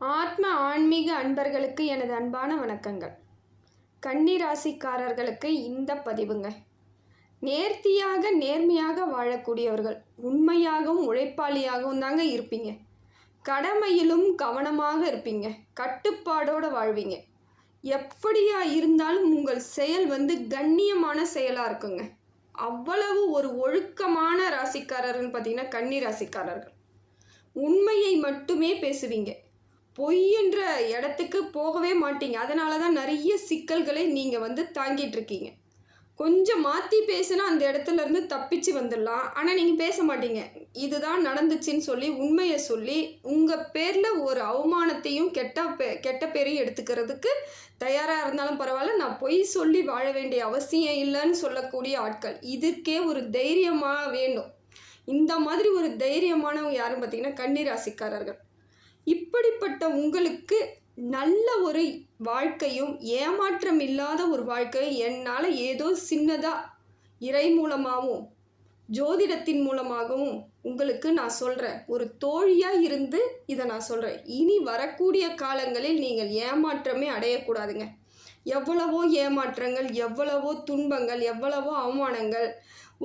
ஆத்ம ஆன்மீக அன்பர்களுக்கு எனது அன்பான வணக்கங்கள். கன்னி ராசிக்காரர்களுக்கு இந்த பதிவுங்க. நேர்த்தியாக நேர்மையாக வாழக்கூடியவர்கள் உண்மையாகவும் உழைப்பாளியாகவும் தாங்க இருப்பீங்க. கடமையிலும் கவனமாக இருப்பீங்க. கட்டுப்பாடோடு வாழ்வீங்க. எப்படியா இருந்தாலும் உங்கள் செயல் வந்து கண்ணியமான செயலாக இருக்குங்க. அவ்வளவு ஒரு ஒழுக்கமான ராசிக்காரர்னு பார்த்தீங்கன்னா கன்னி ராசிக்காரர்கள் உண்மையை மட்டுமே பேசுவீங்க. பொய்ன்ற இடத்துக்கு போகவே மாட்டீங்க. அதனால தான் நிறைய சிக்கல்களை நீங்கள் வந்து தாங்கிட்டு இருக்கீங்க கொஞ்சம் மாற்றி பேசினா அந்த இடத்துல இருந்து தப்பிச்சு வந்துடலாம். ஆனால் நீங்கள் பேச மாட்டீங்க. இதுதான் நடந்துச்சுன்னு சொல்லி உண்மையை சொல்லி உங்கள் பேரில் ஒரு அவமானத்தையும் கெட்ட பே கெட்ட பேரையும் எடுத்துக்கிறதுக்கு தயாராக இருந்தாலும் பரவாயில்ல. நான் பொய் சொல்லி வாழ வேண்டிய அவசியம் இல்லைன்னு சொல்லக்கூடிய ஆட்கள். இதுக்கே ஒரு தைரியமாக வேண்டும். இந்த மாதிரி ஒரு தைரியமானவங்க யாருன்னு பார்த்தீங்கன்னா கன்னிராசிக்காரர்கள். இப்படிப்பட்ட உங்களுக்கு நல்ல ஒரு வாழ்க்கையும் ஏமாற்றம் இல்லாத ஒரு வாழ்க்கையும் என்னால் ஏதோ சின்னதாக இறை மூலமாகவும் ஜோதிடத்தின் மூலமாகவும் உங்களுக்கு நான் சொல்கிறேன் ஒரு தோழியாக இருந்து இதை நான் சொல்கிறேன் இனி வரக்கூடிய காலங்களில் நீங்கள் ஏமாற்றமே அடையக்கூடாதுங்க. எவ்வளவோ ஏமாற்றங்கள் எவ்வளவோ துன்பங்கள் எவ்வளவோ அவமானங்கள்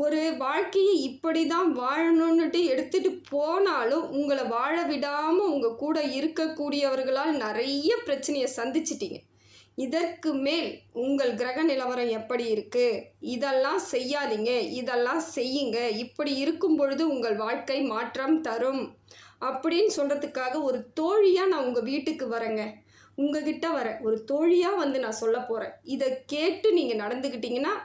ஒரு வாழ்க்கையை இப்படி தான் வாழணுன்னுட்டு எடுத்துகிட்டு போனாலும் உங்களை வாழ விடாமல் உங்கள் கூட இருக்கக்கூடியவர்களால் நிறைய பிரச்சனையை சந்திச்சிட்டீங்க. இதற்கு மேல் உங்கள் கிரக நிலவரம் எப்படி இருக்குது இதெல்லாம் செய்யாதீங்க. இதெல்லாம் செய்யுங்க. இப்படி இருக்கும் பொழுது உங்கள் வாழ்க்கை மாற்றம் தரும். அப்படின்னு சொல்கிறதுக்காக ஒரு தோழியாக நான் உங்கள் வீட்டுக்கு வரேங்க. உங்ககிட்ட வரேன். ஒரு தோழியாக வந்து நான் சொல்ல போகிறேன் இதை கேட்டு நீங்கள் நடந்துக்கிட்டிங்கன்னா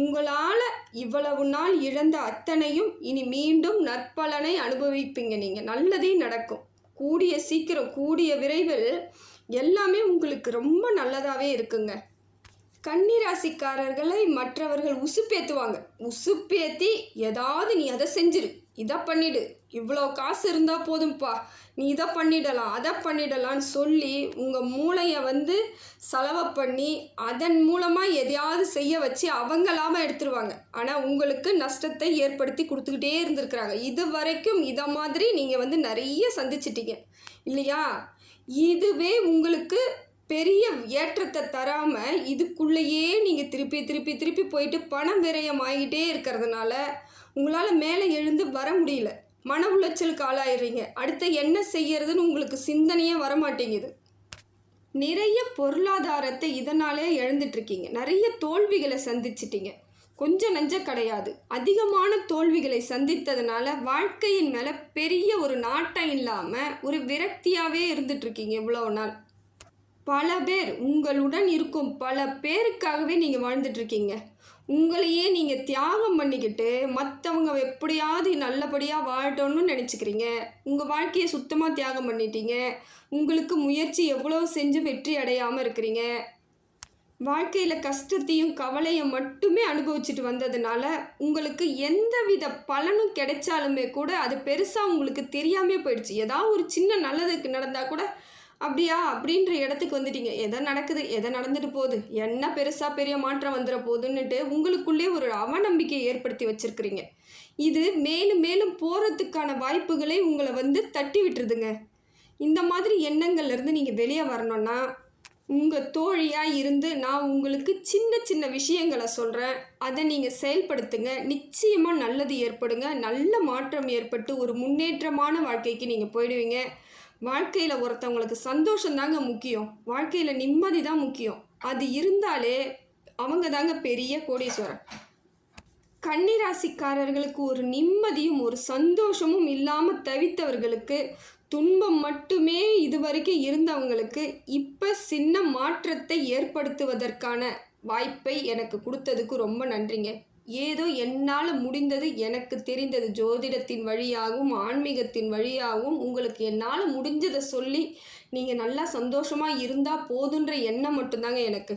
உங்களால் இவ்வளவு நாள் இழந்த அத்தனையும் இனி மீண்டும் நற்பலனை அனுபவிப்பீங்க நீங்கள் நல்லதே நடக்கும். கூடிய சீக்கிரம் கூடிய விரைவில் எல்லாமே உங்களுக்கு ரொம்ப நல்லதாகவே இருக்குங்க. கன்னிராசிக்காரர்களை மற்றவர்கள் உசுப்பேத்துவாங்க. உசுப்பேத்தி ஏதாவது நீ அதை செஞ்சிரு. இதை பண்ணிடு. இவ்வளோ காசு இருந்தால் போதும்ப்பா நீ இதை பண்ணிடலாம் அதை பண்ணிடலான்னு சொல்லி உங்கள் மூளையை வந்து செலவை பண்ணி அதன் மூலமாக எதையாவது செய்ய வச்சு அவங்க லாபம் எடுத்துருவாங்க. ஆனால் உங்களுக்கு நஷ்டத்தை ஏற்படுத்தி கொடுத்துக்கிட்டே இருந்திருக்கிறாங்க. இது வரைக்கும் இதை மாதிரி நீங்கள் வந்து நிறைய சந்திச்சிட்டீங்க. இல்லையா? இதுவே உங்களுக்கு பெரிய ஏற்றத்தை தராமல் இதுக்குள்ளேயே நீங்கள் திருப்பி திருப்பி திருப்பி போயிட்டு பணம் விரயம் ஆகிட்டே இருக்கிறதுனால உங்களால் மேலே எழுந்து வர முடியல. மன உளைச்சலுக்கு ஆளாயிடுறீங்க. அடுத்து என்ன செய்யறதுன்னு உங்களுக்கு சிந்தனையே வர மாட்டேங்குது நிறைய பொருளாதாரத்தை இதனாலே எழுந்துட்டுருக்கீங்க. நிறைய தோல்விகளை சந்திச்சிட்டீங்க. கொஞ்சம் நஞ்ச கிடையாது. அதிகமான தோல்விகளை சந்தித்ததுனால வாழ்க்கையின் மேலே பெரிய ஒரு நாட்டம் இல்லாமல் ஒரு விரக்தியாகவே இருந்துட்டுருக்கீங்க இவ்வளோ நாள். பல பேர் உங்களுடன் இருக்கும் பல பேருக்காகவே நீங்கள் வாழ்ந்துட்டுருக்கீங்க. உங்களையே நீங்கள் தியாகம் பண்ணிக்கிட்டு மற்றவங்க எப்படியாவது நல்லபடியாக வாழட்டோன்னு நினச்சிக்கிறீங்க. உங்கள் வாழ்க்கையை சுத்தமாக தியாகம் பண்ணிட்டீங்க. உங்களுக்கு முயற்சி எவ்வளோ செஞ்சு வெற்றி அடையாமல் இருக்கிறீங்க. வாழ்க்கையில் கஷ்டத்தையும் கவலையும் மட்டுமே அனுபவிச்சுட்டு வந்ததுனால உங்களுக்கு எந்தவித பலனும் கிடைச்சாலுமே கூட அது பெருசாக உங்களுக்கு தெரியாமே போயிடுச்சு. ஏதாவது ஒரு சின்ன நல்லதுக்கு நடந்தால் கூட அப்படியா? அப்படின்ற இடத்துக்கு வந்துட்டீங்க. எதை நடக்குது? எதை நடந்துட்டு போகுது? என்ன பெருசாக பெரிய மாற்றம் வந்துட போகுதுன்னுட்டு உங்களுக்குள்ளே ஒரு அவநம்பிக்கையை ஏற்படுத்தி வச்சுருக்கிறீங்க. இது மேலும் மேலும் போகிறதுக்கான வாய்ப்புகளை உங்களை வந்து தட்டி விட்டுருதுங்க. இந்த மாதிரி எண்ணங்கள்லேருந்து நீங்கள் வெளியே வரணும்னா உங்கள் தோழியாக இருந்து நான் உங்களுக்கு சின்ன சின்ன விஷயங்களை சொல்கிறேன் அதை நீங்கள் செயல்படுத்துங்க. நிச்சயமாக நல்லது ஏற்படுங்க. நல்ல மாற்றம் ஏற்பட்டு ஒரு முன்னேற்றமான வாழ்க்கைக்கு நீங்கள் போயிடுவீங்க. வாழ்க்கையில் ஒருத்தவங்களுக்கு சந்தோஷம் தாங்க முக்கியம். வாழ்க்கையில் நிம்மதி தான் முக்கியம். அது இருந்தாலே அவங்க தாங்க பெரிய கோடீஸ்வரன் கன்னிராசிக்காரர்களுக்கு ஒரு நிம்மதியும் ஒரு சந்தோஷமும் இல்லாமல் தவித்தவர்களுக்கு துன்பம் மட்டுமே இதுவரைக்கும் இருந்தவங்களுக்கு இப்போ சின்ன மாற்றத்தை ஏற்படுத்துவதற்கான வாய்ப்பை எனக்கு கொடுத்ததுக்கு ரொம்ப நன்றிங்க. ஏதோ என்னால் முடிந்தது எனக்கு தெரிந்தது. ஜோதிடத்தின் வழியாகவும் ஆன்மீகத்தின் வழியாகவும் உங்களுக்கு என்னால் முடிஞ்சதை சொல்லி நீங்கள் நல்லா சந்தோஷமாக இருந்தால் போதுன்ற எண்ணம் மட்டும்தாங்க எனக்கு.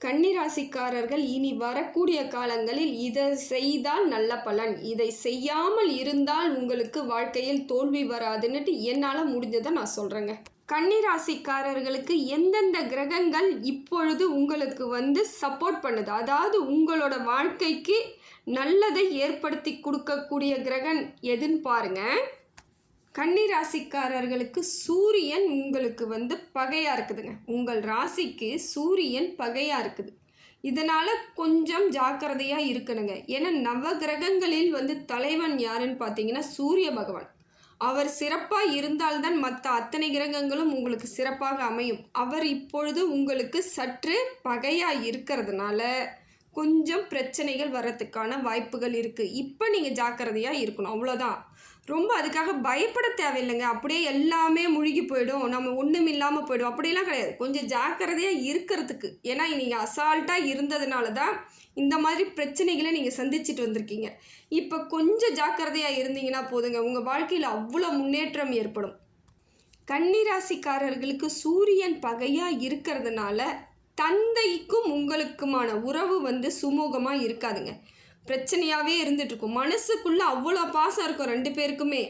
கன்னிராசிக்காரர்கள் இனி வரக்கூடிய காலங்களில் இதை செய்தால் நல்ல பலன். இதை செய்யாமல் இருந்தால் உங்களுக்கு வாழ்க்கையில் தோல்வி வராதுன்னுட்டு என்னால் முடிஞ்சதை நான் சொல்கிறேங்க கன்னிராசிக்காரர்களுக்கு எந்தெந்த கிரகங்கள் இப்பொழுது உங்களுக்கு வந்து சப்போர்ட் பண்ணுது? அதாவது உங்களோட வாழ்க்கைக்கு நல்லதை ஏற்படுத்தி கொடுக்கக்கூடிய கிரகம் எதுன்னு பாருங்கள் கன்னி ராசிக்காரர்களுக்கு சூரியன் உங்களுக்கு வந்து பகையாக இருக்குதுங்க. உங்கள் ராசிக்கு சூரியன் பகையாக இருக்குது. இதனால் கொஞ்சம் ஜாக்கிரதையாக இருக்கணுங்க. ஏன்னா நவ கிரகங்களில் வந்து தலைவன் யாருன்னு பார்த்தீங்கன்னா சூரிய பகவான். அவர் சிறப்பாக இருந்தால்தான் மற்ற அத்தனை கிரகங்களும் உங்களுக்கு சிறப்பாக அமையும். அவர் இப்பொழுது உங்களுக்கு சற்று பகையாக இருக்கிறதுனால கொஞ்சம் பிரச்சனைகள் வர்றதுக்கான வாய்ப்புகள் இருக்குது இப்போ நீங்கள் ஜாக்கிரதையாக இருக்கணும். அவ்வளோதான் ரொம்ப அதுக்காக பயப்பட தேவையில்லைங்க. அப்படியே எல்லாமே முழுகி போயிடும். நம்ம ஒன்றும் இல்லாமல் போயிடும். அப்படிலாம் கிடையாது. கொஞ்சம் ஜாக்கிரதையாக இருக்கிறதுக்கு. ஏன்னா நீங்கள் அசால்ட்டாக இருந்ததுனால தான் இந்த மாதிரி பிரச்சனைகளை நீங்கள் சந்திச்சுட்டு வந்திருக்கீங்க. இப்போ கொஞ்சம் ஜாக்கிரதையாக இருந்தீங்கன்னா போதுங்க. உங்கள் வாழ்க்கையில் அவ்வளோ முன்னேற்றம் ஏற்படும். கன்னிராசிக்காரர்களுக்கு சூரியன் பகையாக இருக்கிறதுனால தந்தைக்கும் உங்களுக்குமான உறவு வந்து சுமூகமாக இருக்காதுங்க. பிரச்சனையாகவே இருந்துகிட்ருக்கும் மனசுக்குள்ளே அவ்வளோ பாசம் இருக்கும் ரெண்டு பேருக்குமே.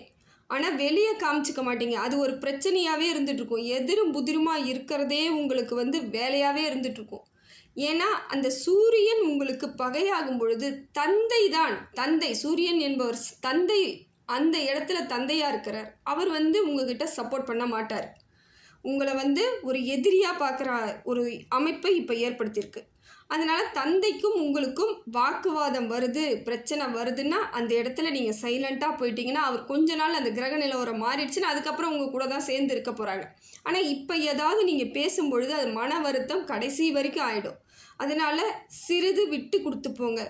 ஆனால் வெளியே காமிச்சிக்க மாட்டீங்க. அது ஒரு பிரச்சனையாகவே இருந்துகிட்ருக்கும் எதிரும் புதிருமாக இருக்கிறதே உங்களுக்கு வந்து வேலையாகவே இருந்துகிட்ருக்கும் ஏன்னா அந்த சூரியன் உங்களுக்கு பகையாகும் பொழுது தந்தை தான். தந்தை சூரியன் என்பவர் தந்தை அந்த இடத்துல தந்தையாக இருக்கிறார். அவர் வந்து உங்ககிட்ட சப்போர்ட் பண்ண மாட்டார். உங்களை வந்து ஒரு எதிரியாக பார்க்குற ஒரு அமைப்பை இப்போ ஏற்படுத்தியிருக்கு. அதனால் தந்தைக்கும் உங்களுக்கும் வாக்குவாதம் வருது பிரச்சனை வருதுன்னா அந்த இடத்துல நீங்கள் சைலண்ட்டாக போயிட்டீங்கன்னா அவர் கொஞ்ச நாள் அந்த கிரக நிலவரம் மாறிடுச்சுன்னா அதுக்கப்புறம் உங்கள் கூட தான் சேர்ந்து இருக்க போகிறாங்க ஆனால் இப்போ ஏதாவது நீங்கள் பேசும்பொழுது அது மன வருத்தம் கடைசி வரைக்கும் ஆகிடும் அதனால் சிறிது விட்டு கொடுத்து போங்க.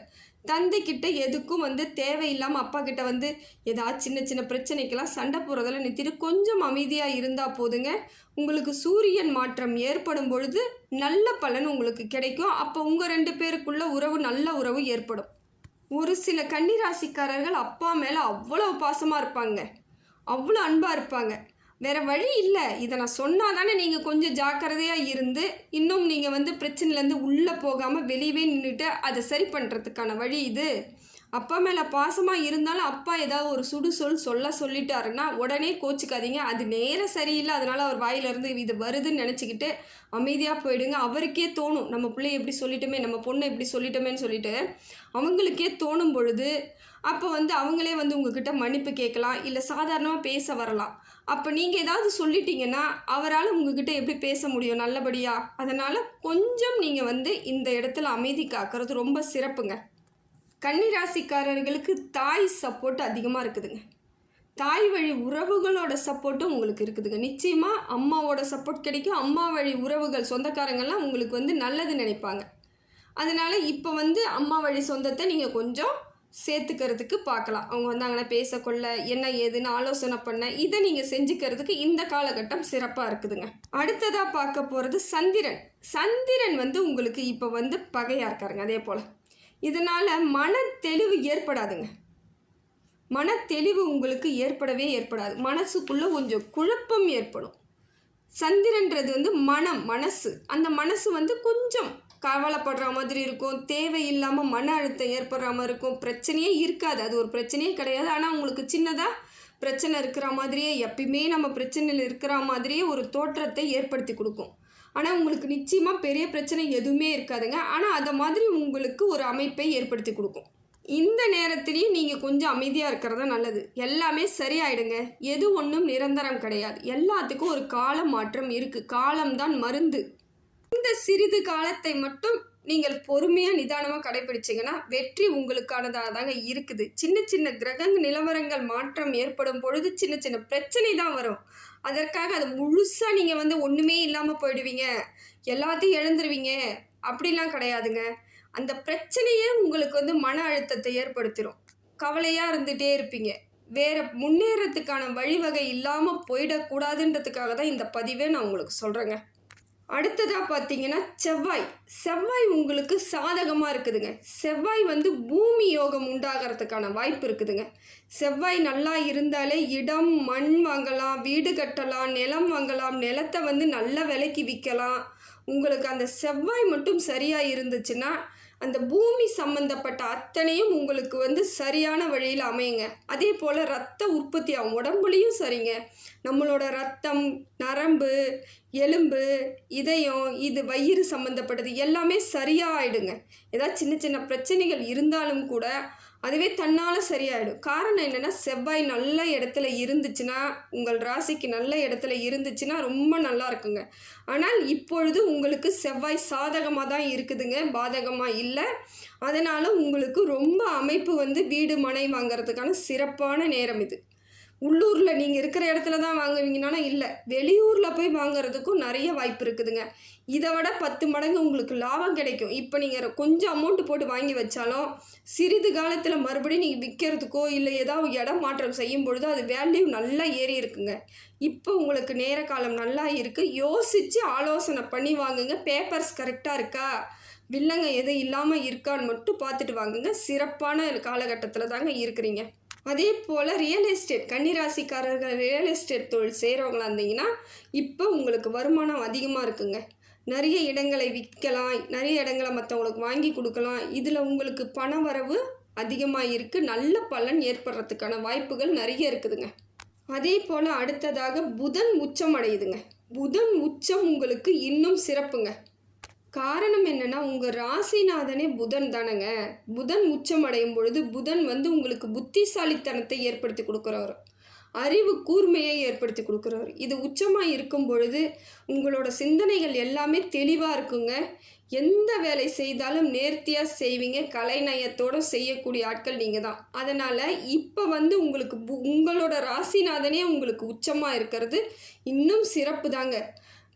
தந்தைக்கிட்ட எதுக்கும் வந்து தேவையில்லாமல் அப்பா கிட்ட வந்து ஏதாவது சின்ன சின்ன பிரச்சனைக்கெல்லாம் சண்டை போகிறதெல்லாம் நிறுத்திட்டு கொஞ்சம் அமைதியாக இருந்தால் போதுங்க. உங்களுக்கு சூரியன் மாற்றம் ஏற்படும் பொழுது நல்ல பலன் உங்களுக்கு கிடைக்கும். அப்போ உங்கள் ரெண்டு பேருக்குள்ள உறவு நல்ல உறவு ஏற்படும். ஒரு சில கன்னிராசிக்காரர்கள் அப்பா மேலே அவ்வளோ பாசமாக இருப்பாங்க. அவ்வளோ அன்பாக இருப்பாங்க. வேறு வழி இல்லை. இதை நான் சொன்னால் தானே நீங்கள் கொஞ்சம் ஜாக்கிரதையாக இருந்து இன்னும் நீங்கள் வந்து பிரச்சனையிலேருந்து உள்ளே போகாமல் வெளியவே நின்றுட்டு அதை சரி பண்ணுறதுக்கான வழி இது. அப்பா மேலே பாசமாக இருந்தாலும் அப்பா ஏதாவது ஒரு சுடு சொல் சொல்ல சொல்லிட்டாருன்னா உடனே கோச்சிக்காதீங்க. அது நேரம் சரியில்லை. அதனால் அவர் வாயிலிருந்து இது வருதுன்னு நினச்சிக்கிட்டு அமைதியாக போயிடுங்க. அவருக்கே தோணும். நம்ம பிள்ளை எப்படி சொல்லிட்டோமே நம்ம பொண்ணை எப்படி சொல்லிட்டோமேன்னு சொல்லிட்டு அவங்களுக்கே தோணும் பொழுது அப்போ வந்து அவங்களே வந்து உங்ககிட்ட மன்னிப்பு கேட்கலாம். இல்லை சாதாரணமாக பேச வரலாம். அப்போ நீங்கள் ஏதாவது சொல்லிட்டீங்கன்னா அவரால் உங்ககிட்ட எப்படி பேச முடியும் நல்லபடியாக அதனால் கொஞ்சம் நீங்கள் வந்து இந்த இடத்துல அமைதி காக்கிறது ரொம்ப சிறப்புங்க. கன்னிராசிக்காரர்களுக்கு தாய் சப்போர்ட் அதிகமாக இருக்குதுங்க. தாய் வழி உறவுகளோட சப்போர்ட்டும் உங்களுக்கு இருக்குதுங்க. நிச்சயமாக அம்மாவோட சப்போர்ட் கிடைக்கும். அம்மா வழி உறவுகள் சொந்தக்காரங்கள்லாம் உங்களுக்கு வந்து நல்லது நினைப்பாங்க. அதனால் இப்போ வந்து அம்மா வழி சொந்தத்தை நீங்கள் கொஞ்சம் சேர்த்துக்கிறதுக்கு பார்க்கலாம். அவங்க வந்தாங்கன்னா பேசக்கொள்ள என்ன ஏதுன்னு ஆலோசனை பண்ண இதை நீங்கள் செஞ்சுக்கிறதுக்கு இந்த காலகட்டம் சிறப்பாக இருக்குதுங்க. அடுத்ததாக பார்க்க போகிறது சந்திரன். சந்திரன் வந்து உங்களுக்கு இப்போ வந்து பகையாக இருக்காருங்க அதே போல். இதனால் மன தெளிவு ஏற்படாதுங்க. மன தெளிவு உங்களுக்கு ஏற்படவே ஏற்படாது. மனசுக்குள்ளே கொஞ்சம் குழப்பம் ஏற்படும். சந்திரன்றது வந்து மனம் மனசு. அந்த மனசு வந்து கொஞ்சம் கவலைப்படுற மாதிரி இருக்கும் தேவையில்லாமல் மன அழுத்தம் ஏற்படுற மாதிரி இருக்கும். பிரச்சனையே இருக்காது. அது ஒரு பிரச்சனையே கிடையாது. ஆனால் உங்களுக்கு சின்னதாக பிரச்சனை இருக்கிற மாதிரியே எப்பயுமே நம்ம பிரச்சனையில் இருக்கிற மாதிரியே ஒரு தோற்றத்தை ஏற்படுத்தி கொடுக்கும். ஆனால் உங்களுக்கு நிச்சயமாக பெரிய பிரச்சனை எதுவுமே இருக்காதுங்க. ஆனால் அதை மாதிரி உங்களுக்கு ஒரு அமைப்பை ஏற்படுத்தி கொடுக்கும். இந்த நேரத்திலையும் நீங்கள் கொஞ்சம் அமைதியாக இருக்கிறதா நல்லது. எல்லாமே சரியாயிடுங்க. எது ஒன்றும் நிரந்தரம் கிடையாது. எல்லாத்துக்கும் ஒரு கால மாற்றம் இருக்குது காலம்தான் மருந்து. இந்த சிறிது காலத்தை மட்டும் நீங்கள் பொறுமையாக நிதானமாக கடைபிடிச்சிங்கன்னா வெற்றி உங்களுக்கானதாக தாங்க இருக்குது. சின்ன சின்ன கிரகங்க நிலவரங்கள் மாற்றம் ஏற்படும் பொழுது சின்ன சின்ன பிரச்சனை தான் வரும். அதற்காக அது முழுசாக நீங்கள் வந்து ஒன்றுமே இல்லாமல் போயிடுவீங்க. எல்லாத்தையும் இழந்துருவீங்க. அப்படிலாம் கிடையாதுங்க. அந்த பிரச்சனையே உங்களுக்கு வந்து மன அழுத்தத்தை ஏற்படுத்திடும் கவலையாக இருந்துகிட்டே இருப்பீங்க. வேறு முன்னேறத்துக்கான வழிவகை இல்லாமல் போயிடக்கூடாதுன்றதுக்காக தான் இந்த பதிவே நான் உங்களுக்கு சொல்கிறேங்க அடுத்ததாக பார்த்தீங்கன்னா செவ்வாய். செவ்வாய் உங்களுக்கு சாதகமாக இருக்குதுங்க. செவ்வாய் வந்து பூமி யோகம் உண்டாகிறதுக்கான வாய்ப்பு இருக்குதுங்க. செவ்வாய் நல்லா இருந்தாலே இடம் மண் வாங்கலாம் வீடு கட்டலாம் நிலம் வாங்கலாம் நிலத்தை வந்து நல்ல விலைக்கு விற்கலாம். உங்களுக்கு அந்த செவ்வாய் மட்டும் சரியாக இருந்துச்சுன்னா அந்த பூமி சம்மந்தப்பட்ட அத்தனையும் உங்களுக்கு வந்து சரியான வழியில் அமையுங்க. அதே போல் ரத்த உற்பத்தி ஆகும். உடம்புலையும் சரிங்க. நம்மளோட ரத்தம் நரம்பு எலும்பு இதயம் இது வயிறு சம்மந்தப்பட்டது எல்லாமே சரியாக ஆகிடுங்க ஏதாவது சின்ன சின்ன பிரச்சனைகள் இருந்தாலும் கூட அதுவே தன்னால் சரியாயிடும். காரணம் என்னென்னா செவ்வாய் நல்ல இடத்துல இருந்துச்சுன்னா உங்கள் ராசிக்கு நல்ல இடத்துல இருந்துச்சுன்னா ரொம்ப நல்லா இருக்குங்க. ஆனால் இப்பொழுது உங்களுக்கு செவ்வாய் சாதகமாக தான் இருக்குதுங்க பாதகமாக இல்லை. அதனால் உங்களுக்கு ரொம்ப அமைப்பு வந்து வீடு மனை வாங்குறதுக்கான சிறப்பான நேரம் இது. உள்ளூரில் நீங்கள் இருக்கிற இடத்துல தான் வாங்குவீங்கனாலும் இல்லை. வெளியூரில் போய் வாங்குறதுக்கும் நிறைய வாய்ப்பு இருக்குதுங்க. இதை விட பத்து மடங்கு உங்களுக்கு லாபம் கிடைக்கும். இப்போ நீங்கள் கொஞ்சம் அமௌண்ட் போட்டு வாங்கி வச்சாலும் சிறிது காலத்தில் மறுபடியும் நீங்கள் விற்கிறதுக்கோ இல்லை ஏதாவது இடம் மாற்றம் செய்யும் பொழுது அது வேல்யூ நல்லா ஏறி இருக்குங்க. இப்போ உங்களுக்கு நேர காலம் நல்லா இருக்குது யோசித்து ஆலோசனை பண்ணி வாங்குங்க. பேப்பர்ஸ் கரெக்டாக இருக்கா? வில்லங்க எதுவும் இல்லாமல் இருக்கான்னு மட்டும் பார்த்துட்டு வாங்குங்க. சிறப்பான காலகட்டத்தில் தாங்க இருக்கிறீங்க. அதே போல் ரியல் எஸ்டேட் கன்னிராசிக்காரர்கள் ரியல் எஸ்டேட் தொழில் செய்கிறவங்களா இருந்தீங்கன்னா இப்போ உங்களுக்கு வருமானம் அதிகமாக இருக்குங்க. நிறைய இடங்களை விற்கலாம் நிறைய இடங்களை மற்றவங்களுக்கு வாங்கி கொடுக்கலாம். இதில் உங்களுக்கு பண வரவு அதிகமாக இருக்குது நல்ல பலன் ஏற்படுறதுக்கான வாய்ப்புகள் நிறைய இருக்குதுங்க. அதே போல் அடுத்ததாக புதன் உச்சம் அடையுதுங்க. புதன் உச்சம் உங்களுக்கு இன்னும் சிறப்புங்க. காரணம் என்னென்னா உங்கள் ராசிநாதனே புதன் தானேங்க. புதன் உச்சம் அடையும் பொழுது புதன் வந்து உங்களுக்கு புத்திசாலித்தனத்தை ஏற்படுத்தி கொடுக்குறவர் அறிவு கூர்மையை ஏற்படுத்தி கொடுக்குறவர் இது உச்சமாக இருக்கும் பொழுது உங்களோட சிந்தனைகள் எல்லாமே தெளிவாக இருக்குங்க. எந்த வேலை செய்தாலும் நேர்த்தியாக செய்வீங்க. கலைநயத்தோடு செய்யக்கூடிய ஆட்கள் நீங்கள் தான் அதனால் இப்போ வந்து உங்களுக்கு பு- உங்களோட ராசிநாதனே உங்களுக்கு உச்சமாக இருக்கிறது இன்னும் சிறப்பு தாங்க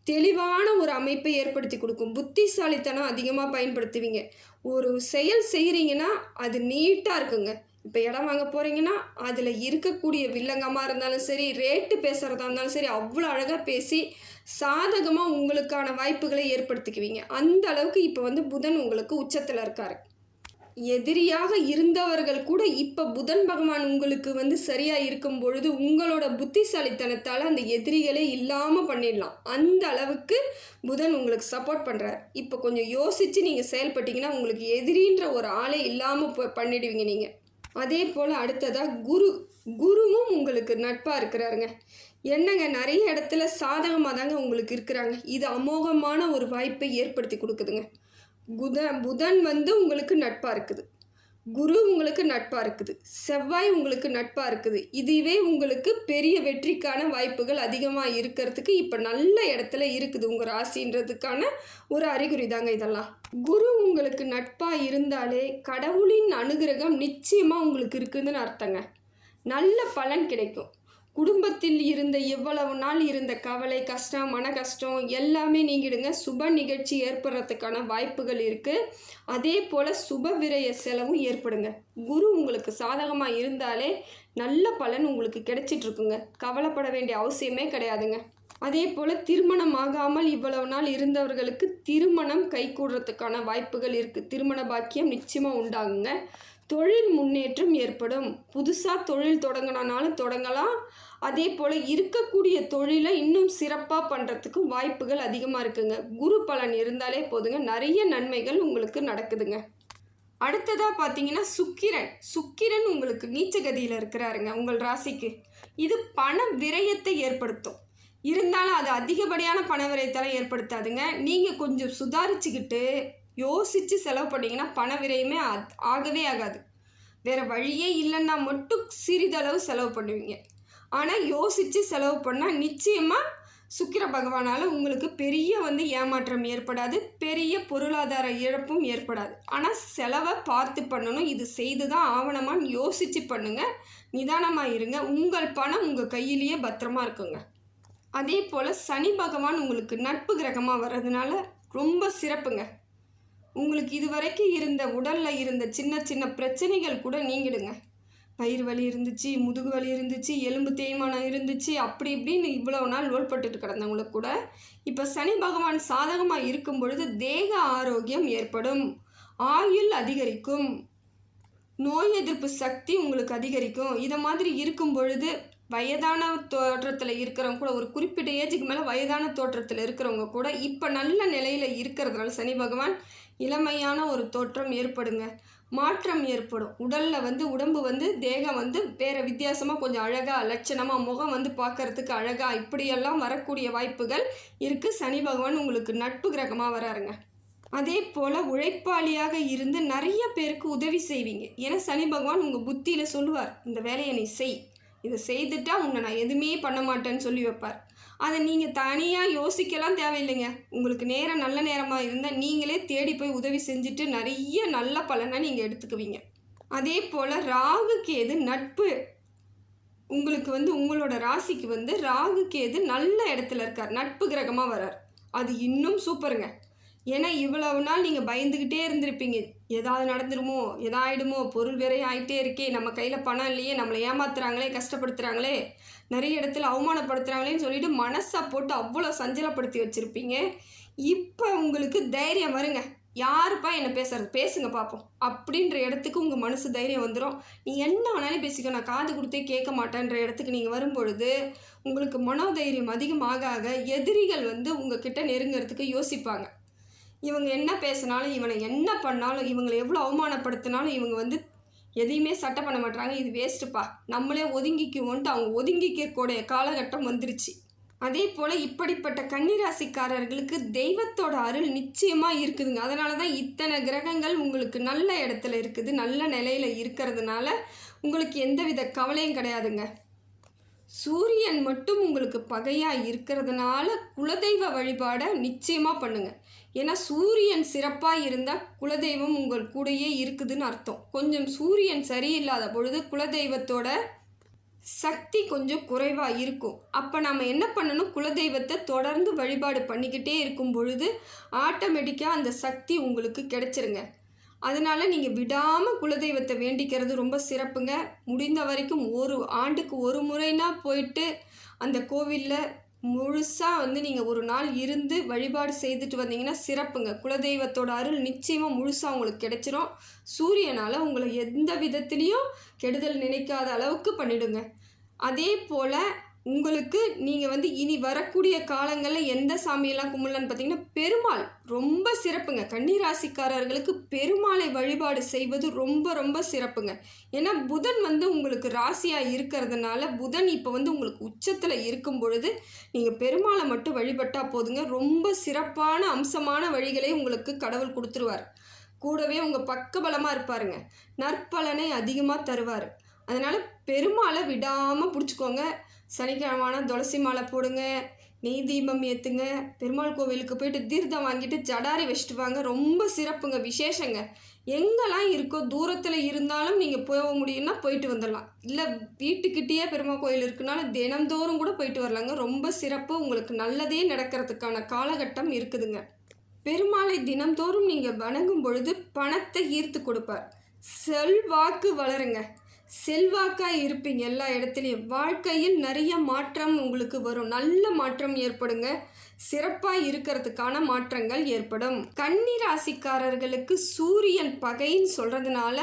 தெளிவான ஒரு அமைப்பை ஏற்படுத்தி கொடுக்கும். புத்திசாலித்தனம் அதிகமாக பயன்படுத்துவீங்க. ஒரு செயல் செய்கிறீங்கன்னா அது நீட்டாக இருக்குங்க. இப்போ இடம் வாங்க போகிறீங்கன்னா அதில் இருக்கக்கூடிய வில்லங்கமாக இருந்தாலும் சரி ரேட்டு பேசுகிறதா இருந்தாலும் சரி அவ்வளோ அழகாக பேசி சாதகமாக உங்களுக்கான வாய்ப்புகளை ஏற்படுத்திக்குவீங்க. அந்த அளவுக்கு இப்போ வந்து புதன் உங்களுக்கு உச்சத்தில் இருக்காரு. எதிரியாக இருந்தவர்கள் கூட இப்போ புதன் பகவான் உங்களுக்கு வந்து சரியாக இருக்கும் பொழுது உங்களோட புத்திசாலித்தனத்தால் அந்த எதிரிகளே இல்லாமல் பண்ணிடலாம். அந்த அளவுக்கு புதன் உங்களுக்கு சப்போர்ட் பண்ணுறார் இப்போ கொஞ்சம் யோசித்து நீங்கள் செயல்பட்டீங்கன்னா உங்களுக்கு எதிரின்ற ஒரு ஆளே இல்லாமல் பண்ணிடுவீங்க நீங்கள் அதே போல் அடுத்ததாக குரு குருவும் உங்களுக்கு நட்பாக இருக்கிறாருங்க. என்னங்க நிறைய இடத்துல சாதகமாக தாங்க உங்களுக்கு இருக்கிறாங்க. இது அமோகமான ஒரு வாய்ப்பை ஏற்படுத்தி கொடுக்குதுங்க. புதன் புதன் வந்து உங்களுக்கு நட்பாக இருக்குது. குரு உங்களுக்கு நட்பாக இருக்குது. செவ்வாய் உங்களுக்கு நட்பாக இருக்குது. இதுவே உங்களுக்கு பெரிய வெற்றிக்கான வாய்ப்புகள் அதிகமாக இருக்கிறதுக்கு இப்போ நல்ல இடத்துல இருக்குது. உங்கள் ராசின்றதுக்கான ஒரு அறிகுறி தாங்க இதெல்லாம். குரு உங்களுக்கு நட்பாக இருந்தாலே கடவுளின் அனுகிரகம் நிச்சயமாக உங்களுக்கு இருக்குதுன்னு அர்த்தங்க. நல்ல பலன் கிடைக்கும். குடும்பத்தில் இருந்த எவ்வளவு நாள் இருந்த கவலை கஷ்டம் மன கஷ்டம் எல்லாமே நீங்கிடுங்க. சுப நிகழ்ச்சி ஏற்படுறதுக்கான வாய்ப்புகள் இருக்குது அதே போல் சுப விரய செலவும் ஏற்படுங்க. குரு உங்களுக்கு சாதகமாக இருந்தாலே நல்ல பலன் உங்களுக்கு கிடைச்சிட்ருக்குங்க. கவலைப்பட வேண்டிய அவசியமே கிடையாதுங்க. அதே போல் திருமணம் ஆகாமல் இவ்வளவு நாள் இருந்தவர்களுக்கு திருமணம் கைகூடுறதுக்கான வாய்ப்புகள் இருக்குது திருமண பாக்கியம் நிச்சயமாக உண்டாகுங்க. தொழில் முன்னேற்றம் ஏற்படும். புதுசாக தொழில் தொடங்கினாலும் தொடங்கலாம். அதே போல் இருக்கக்கூடிய தொழிலை இன்னும் சிறப்பாக பண்ணுறதுக்கு வாய்ப்புகள் அதிகமாக இருக்குங்க. குரு பலன் இருந்தாலே போதுங்க. நிறைய நன்மைகள் உங்களுக்கு நடக்குதுங்க. அடுத்ததாக பார்த்தீங்கன்னா சுக்கிரன். சுக்கிரன் உங்களுக்கு நீச்சகதியில் இருக்கிறாருங்க உங்கள் ராசிக்கு. இது பண விரயத்தை ஏற்படுத்தும். இருந்தாலும் அது அதிகப்படியான பண விரயத்தெல்லாம் ஏற்படுத்தாதுங்க. நீங்கள் கொஞ்சம் சுதாரிச்சுக்கிட்டு யோசித்து செலவு பண்ணிங்கன்னா பண விரயமே ஆகவே ஆகாது. வேறு வழியே இல்லைன்னா மட்டும் சிறிதளவு செலவு பண்ணுவீங்க. ஆனால் யோசித்து செலவு பண்ணால் நிச்சயமாக சுக்கிர பகவானால் உங்களுக்கு பெரிய வந்து ஏமாற்றம் ஏற்படாது பெரிய பொருளாதார இழப்பும் ஏற்படாது. ஆனால் செலவை பார்த்து பண்ணணும் இது செய்து தான் ஆவணமாக யோசித்து பண்ணுங்கள் நிதானமாக இருங்க உங்கள் பணம் உங்கள் கையிலேயே பத்திரமா இருக்குங்க. அதே போல் சனி பகவான் உங்களுக்கு நட்பு கிரகமாக வர்றதுனால ரொம்ப சிறப்புங்க. உங்களுக்கு இதுவரைக்கும் இருந்த உடலில் இருந்த சின்ன சின்ன பிரச்சனைகள் கூட நீங்கிடுங்க. பயிர் வலி இருந்துச்சு முதுகு வலி இருந்துச்சு எலும்பு தேய்மானம் இருந்துச்சு அப்படி இப்படின்னு இவ்வளோ நாள் நோல்பட்டுட்டு கிடந்தவங்களுக்கு கூட இப்போ சனி பகவான் சாதகமாக இருக்கும் பொழுது தேக ஆரோக்கியம் ஏற்படும். ஆயுள் அதிகரிக்கும். நோய் எதிர்ப்பு சக்தி உங்களுக்கு அதிகரிக்கும். இதை மாதிரி இருக்கும் பொழுது வயதான தோற்றத்தில் இருக்கிறவங்க கூட ஒரு குறிப்பிட்ட ஏஜுக்கு மேலே வயதான தோற்றத்தில் இருக்கிறவங்க கூட இப்போ நல்ல நிலையில் இருக்கிறதுனால சனி பகவான் இளமையான ஒரு தோற்றம் ஏற்படுங்க. மாற்றம் ஏற்படும். உடலில் வந்து உடம்பு வந்து தேகம் வந்து வேறு வித்தியாசமாக கொஞ்சம் அழகாக லட்சணமாக முகம் வந்து பார்க்கறதுக்கு அழகாக இப்படியெல்லாம் வரக்கூடிய வாய்ப்புகள் இருக்குது சனி பகவான் உங்களுக்கு நட்பு கிரகமாக வராருங்க. அதே போல் உழைப்பாளியாக இருந்து நிறைய பேருக்கு உதவி செய்வீங்க. ஏன்னா சனி பகவான் உங்கள் புத்தியில் சொல்லுவார் இந்த வேலையை நீ செய். இதை செய்துட்டா உன்னை நான் எதுவுமே பண்ண மாட்டேன்னு சொல்லி வைப்பார். அதை நீங்கள் தனியாக யோசிக்கலாம் தேவையில்லைங்க. உங்களுக்கு நேரம் நல்ல நேரமாக இருந்தால் நீங்களே தேடி போய் உதவி செஞ்சுட்டு நிறைய நல்ல பலனை நீங்கள் எடுத்துக்குவீங்க. அதே போல் ராகு கேது நட்பு. உங்களுக்கு வந்து உங்களோட ராசிக்கு வந்து ராகு கேது நல்ல இடத்துல இருக்கார். நட்பு கிரகமாக வரார். அது இன்னும் சூப்பருங்க. ஏன்னா இவ்வளவு நாள் நீங்கள் பயந்துக்கிட்டே இருந்திருப்பீங்க. ஏதாவது நடந்துருமோ எதாயிடுமோ பொருள் வேறே ஆகிட்டே இருக்கே நம்ம கையில் பணம் இல்லையே நம்மளை ஏமாத்துறாங்களே கஷ்டப்படுத்துகிறாங்களே நிறைய இடத்துல அவமானப்படுத்துகிறாங்களேன்னு சொல்லிட்டு மனசை போட்டு அவ்வளோ சஞ்சலப்படுத்தி வச்சுருப்பீங்க. இப்போ உங்களுக்கு தைரியம் வருங்க. யாருப்பா என்ன பேசுறது? பேசுங்க பார்ப்போம் அப்படின்ற இடத்துக்கு உங்கள் மனசு தைரியம் வந்துடும் நீ என்ன வேணாலும் பேசிக்கோ நான் காது கொடுத்தே கேட்க மாட்டேன்ற இடத்துக்கு நீங்கள் வரும்பொழுது உங்களுக்கு மனோதைரியம் அதிகமாக ஆக எதிரிகள் வந்து உங்ககிட்ட நெருங்கிறதுக்கு யோசிப்பாங்க. இவங்க என்ன பேசினாலும் இவனை என்ன பண்ணாலும் இவங்களை எவ்வளோ அவமானப்படுத்தினாலும் இவங்க வந்து எதையுமே சட்டை பண்ண மாட்டாங்க இது வேஸ்ட்டுப்பா நம்மளே ஒதுங்கிக்குவோன்ட்டு அவங்க ஒதுங்கிக்கக்கூடிய காலகட்டம் வந்துருச்சு. அதே போல் இப்படிப்பட்ட கன்னிராசிக்காரர்களுக்கு தெய்வத்தோட அருள் நிச்சயமாக இருக்குதுங்க. அதனால தான் இத்தனை கிரகங்கள் உங்களுக்கு நல்ல இடத்துல இருக்குது நல்ல நிலையில் இருக்கிறதுனால உங்களுக்கு எந்தவித கவலையும் கிடையாதுங்க. சூரியன் மட்டும் உங்களுக்கு பகையாக இருக்கிறதுனால குலதெய்வ வழிபாடை நிச்சயமாக பண்ணுங்கள் ஏன்னா சூரியன் சிறப்பாக இருந்தால் குலதெய்வம் உங்கள் கூடயே இருக்குதுன்னு அர்த்தம். கொஞ்சம் சூரியன் சரியில்லாத பொழுது குலதெய்வத்தோட சக்தி கொஞ்சம் குறைவாக இருக்கும். அப்போ நம்ம என்ன பண்ணணும்? குலதெய்வத்தை தொடர்ந்து வழிபாடு பண்ணிக்கிட்டே இருக்கும் பொழுது ஆட்டோமேட்டிக்காக அந்த சக்தி உங்களுக்கு கிடைச்சிருங்க. அதனால் நீங்கள் விடாமல் குலதெய்வத்தை வேண்டிக்கிறது ரொம்ப சிறப்புங்க. முடிந்த வரைக்கும் ஒரு ஆண்டுக்கு ஒரு முறைனா போயிட்டு அந்த கோவிலில் முழுசாக வந்து நீங்கள் ஒரு நாள் இருந்து வழிபாடு செய்துட்டு வந்தீங்கன்னா சிறப்புங்க. குலதெய்வத்தோட அருள் நிச்சயமாக முழுசாக உங்களுக்கு கிடைச்சிரும். சூரியனால் உங்களை எந்த விதத்துலேயும் கெடுதல் நினைக்காத அளவுக்கு பண்ணிடுங்க. அதே போல் உங்களுக்கு நீங்கள் வந்து இனி வரக்கூடிய காலங்களில் எந்த சாமியெல்லாம் கும்பிடலான்னு பார்த்தீங்கன்னா பெருமாள் ரொம்ப சிறப்புங்க. கன்னிராசிக்காரர்களுக்கு பெருமாளை வழிபாடு செய்வது ரொம்ப ரொம்ப சிறப்புங்க. ஏன்னா புதன் வந்து உங்களுக்கு ராசியாக இருக்கிறதுனால புதன் இப்போ வந்து உங்களுக்கு உச்சத்தில் இருக்கும் பொழுது நீங்கள் பெருமாளை மட்டும் வழிபட்டால் போதுங்க. ரொம்ப சிறப்பான அம்சமான வழிகளை உங்களுக்கு கடவுள் கொடுத்துருவார். கூடவே உங்கள் பக்கபலமாக இருப்பாருங்க. நற்பலனை அதிகமாக தருவார். அதனால் பெருமாளை விடாமல் பிடிச்சிக்கோங்க. சனிக்கிழமான துளசி மாலை போடுங்க நெய் தீபம் ஏற்றுங்க பெருமாள் கோவிலுக்கு போயிட்டு தீர்த்தம் வாங்கிட்டு ஜடாரி வச்சுட்டு வாங்க. ரொம்ப சிறப்புங்க விசேஷங்க. எங்கெல்லாம் இருக்கோ தூரத்தில் இருந்தாலும் நீங்கள் போக முடியும்னா போயிட்டு வந்துடலாம் இல்லை வீட்டுக்கிட்டேயே பெருமாள் கோயில் இருக்குனாலும் தினந்தோறும் கூட போயிட்டு வரலாங்க. ரொம்ப சிறப்பு உங்களுக்கு நல்லதே நடக்கிறதுக்கான காலகட்டம் இருக்குதுங்க. பெருமாளை தினந்தோறும் நீங்கள் வணங்கும் பொழுது பணத்தை ஈர்த்து கொடுப்பார். செல்வாக்கு வளருங்க. செல்வாக்காக இருப்பீங்க எல்லா இடத்துலையும். வாழ்க்கையில் நிறைய மாற்றம் உங்களுக்கு வரும். நல்ல மாற்றம் ஏற்படுங்க. சிறப்பாக இருக்கிறதுக்கான மாற்றங்கள் ஏற்படும். கன்னி ராசிக்காரர்களுக்கு சூரியன் பகைன்னு சொல்கிறதுனால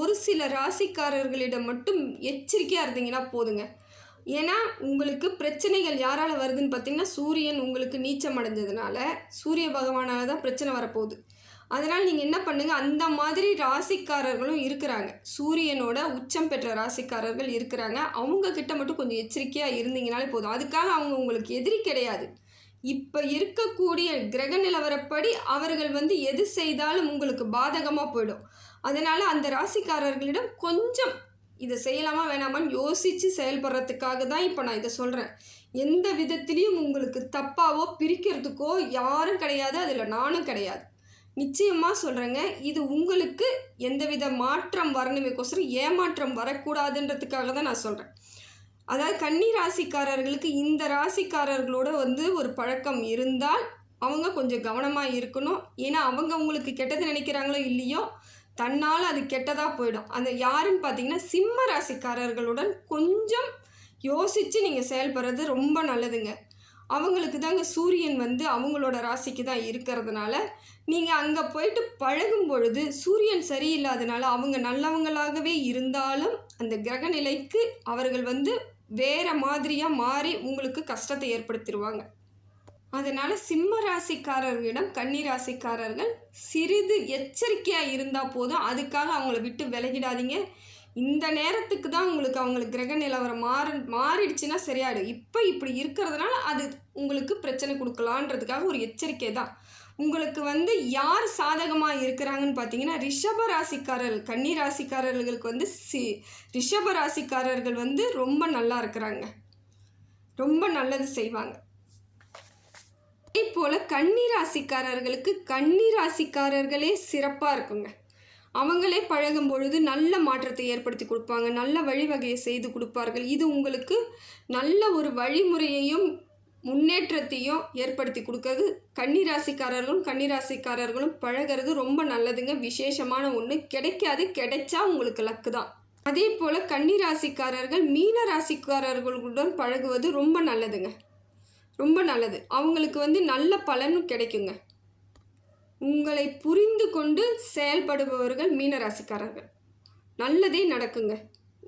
ஒரு சில ராசிக்காரர்களிடம் மட்டும் எச்சரிக்கையாக இருந்தீங்கன்னா போதுங்க. ஏன்னா உங்களுக்கு பிரச்சனைகள் யாரால் வருதுன்னு பார்த்தீங்கன்னா சூரியன் உங்களுக்கு நீச்சம் அடைஞ்சதுனால சூரிய பகவானால் தான் பிரச்சனை வரப்போகுது. அதனால் நீங்கள் என்ன பண்ணுங்கள் அந்த மாதிரி ராசிக்காரர்களும் இருக்கிறாங்க. சூரியனோட உச்சம் பெற்ற ராசிக்காரர்கள் இருக்கிறாங்க. அவங்க கிட்ட மட்டும் கொஞ்சம் எச்சரிக்கையாக இருந்தீங்கனாலே போதும். அதுக்காக அவங்க உங்களுக்கு எதிரி கிடையாது. இப்போ இருக்கக்கூடிய கிரக நிலவரப்படி அவர்கள் வந்து எது செய்தாலும் உங்களுக்கு பாதகமாக போயிடும். அதனால் அந்த ராசிக்காரர்களிடம் கொஞ்சம் இதை செய்யலாமா வேணாமான்னு யோசித்து செயல்படுறதுக்காக தான் இப்போ நான் இதை சொல்கிறேன் எந்த விதத்துலேயும் உங்களுக்கு தப்பாவோ பிரிக்கிறதுக்கோ யாரும் கிடையாது. அதில் நானும் கிடையாது. நிச்சயமாக சொல்கிறேங்க இது உங்களுக்கு எந்தவித மாற்றம் வரணுமேக்கோசரம் ஏமாற்றம் வரக்கூடாதுன்றதுக்காக தான் நான் சொல்கிறேன் அதாவது கன்னி ராசிக்காரர்களுக்கு இந்த ராசிக்காரர்களோட வந்து ஒரு பழக்கம் இருந்தால் அவங்க கொஞ்சம் கவனமாக இருக்கணும். ஏன்னா அவங்க உங்களுக்கு கெட்டது நினைக்கிறாங்களோ இல்லையோ தன்னால் அது கெட்டதாக போயிடும். அந்த யாருன்னு பார்த்தீங்கன்னா சிம்ம ராசிக்காரர்களுடன் கொஞ்சம் யோசித்து நீங்கள் செயல்படுறது ரொம்ப நல்லதுங்க. அவங்களுக்கு தாங்க சூரியன் வந்து அவங்களோட ராசிக்கு தான் இருக்கிறதுனால நீங்கள் அங்கே போயிட்டு பழகும் பொழுது சூரியன் சரியில்லாதனால அவங்க நல்லவங்களாகவே இருந்தாலும் அந்த கிரக நிலைக்கு அவர்கள் வந்து வேறு மாதிரியாக மாறி உங்களுக்கு கஷ்டத்தை ஏற்படுத்திடுவாங்க அதனால் சிம்ம ராசிக்காரர்களிடம் கன்னி ராசிக்காரர்கள் சிறிது எச்சரிக்கையாக இருந்தால் போதும். அதுக்காக அவங்கள விட்டு விலகிடாதீங்க. இந்த நேரத்துக்கு தான் உங்களுக்கு அவங்களுக்கு கிரக நிலவரம் மாறு மாறிடுச்சுன்னா சரியாயிடும் இப்போ இப்படி இருக்கிறதுனால அது உங்களுக்கு பிரச்சனை கொடுக்கலான்றதுக்காக ஒரு எச்சரிக்கை தான். உங்களுக்கு வந்து யார் சாதகமாக இருக்கிறாங்கன்னு பார்த்தீங்கன்னா ரிஷப ராசிக்காரர்கள் கன்னி ராசிக்காரர்களுக்கு வந்து சி ரிஷப ராசிக்காரர்கள் வந்து ரொம்ப நல்லா இருக்கிறாங்க. ரொம்ப நல்லது செய்வாங்க. அதே போல் கன்னி ராசிக்காரர்களுக்கு கன்னி ராசிக்காரர்களே சிறப்பாக இருக்குங்க. அவங்களே பழகும் பொழுது நல்ல மாற்றத்தை ஏற்படுத்தி கொடுப்பாங்க. நல்ல வழிவகையை செய்து கொடுப்பார்கள். இது உங்களுக்கு நல்ல ஒரு வழிமுறையையும் முன்னேற்றத்தையும் ஏற்படுத்தி கொடுக்கறது. கன்னிராசிக்காரர்களும் கன்னிராசிக்காரர்களும் பழகிறது ரொம்ப நல்லதுங்க. விசேஷமான ஒன்று கிடைக்காது கிடைச்சா உங்களுக்கு லக்கு தான். அதே போல் கன்னிராசிக்காரர்கள் மீன ராசிக்காரர்களுடன் பழகுவது ரொம்ப நல்லதுங்க. ரொம்ப நல்லது. அவங்களுக்கு வந்து நல்ல பலனும் கிடைக்குங்க. உங்களை புரிந்து கொண்டு செயல்படுபவர்கள் மீனராசிக்காரர்கள். நல்லதே நடக்குங்க.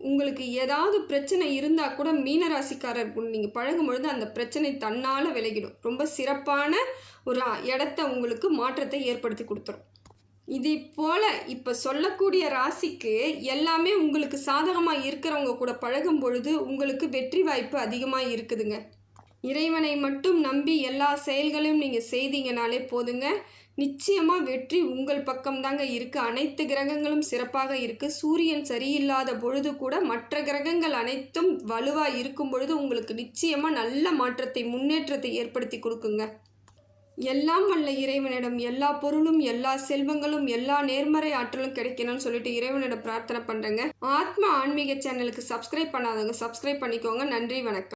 உங்களுக்கு ஏதாவது பிரச்சனை இருந்தால் கூட மீனராசிக்காரர் நீங்கள் பழகும் பொழுது அந்த பிரச்சனை தன்னால் விலகிடும். ரொம்ப சிறப்பான ஒரு இடத்த உங்களுக்கு மாற்றத்தை ஏற்படுத்தி கொடுத்துரும். இதே போல் இப்போ சொல்லக்கூடிய ராசிக்கு எல்லாமே உங்களுக்கு சாதகமாக இருக்கிறவங்க கூட பழகும் பொழுது உங்களுக்கு வெற்றி வாய்ப்பு அதிகமாக இருக்குதுங்க. இறைவனை மட்டும் நம்பி எல்லா செயல்களையும் நீங்கள் செய்தீங்கனாலே போதுங்க. நிச்சயமாக வெற்றி உங்கள் பக்கம் தாங்க இருக்குது அனைத்து கிரகங்களும் சிறப்பாக இருக்குது சூரியன் சரியில்லாத பொழுது கூட மற்ற கிரகங்கள் அனைத்தும் வலுவாக இருக்கும் பொழுது உங்களுக்கு நிச்சயமாக நல்ல மாற்றத்தை முன்னேற்றத்தை ஏற்படுத்தி கொடுக்குங்க. எல்லாம் வல்ல இறைவனிடம் எல்லா பொருளும் எல்லா செல்வங்களும் எல்லா நேர்மறை ஆற்றலும் கிடைக்கணும்னு சொல்லிட்டு இறைவனிடம் பிரார்த்தனை பண்ணுறேங்க ஆத்மா ஆன்மீக சேனலுக்கு சப்ஸ்கிரைப் பண்ணாதவங்க சப்ஸ்கிரைப் பண்ணிக்கோங்க. நன்றி வணக்கம்.